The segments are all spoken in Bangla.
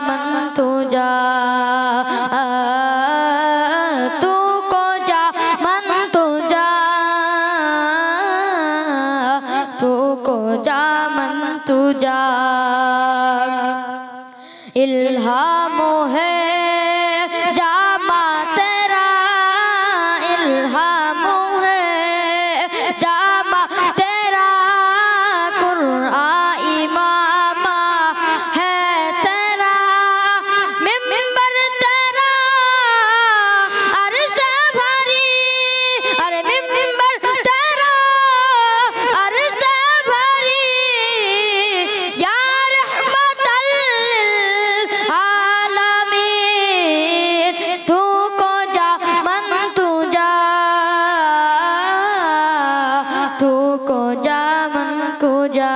من تجا تو کو جا من تجا تو کو جا من تجا যা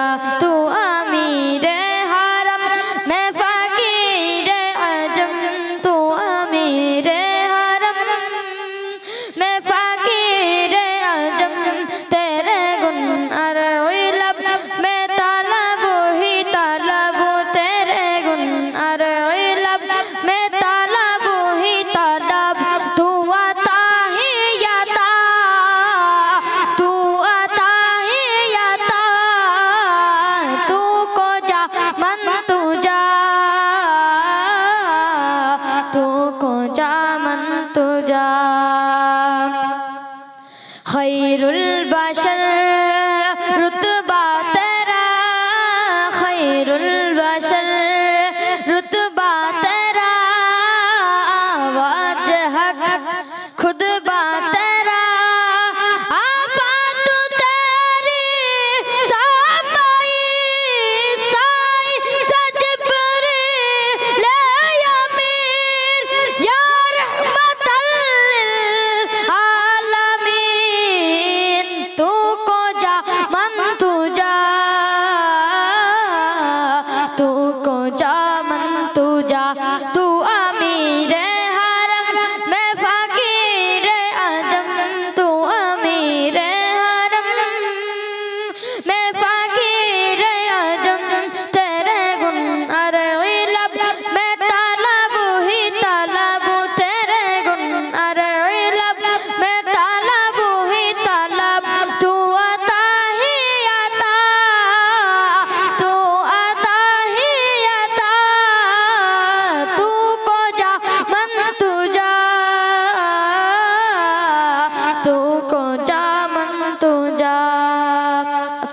খৈরুল বাসর রুতবা তারা। খৈরুল বাসর রুতবা তারা। আওয়াজ হক খুদ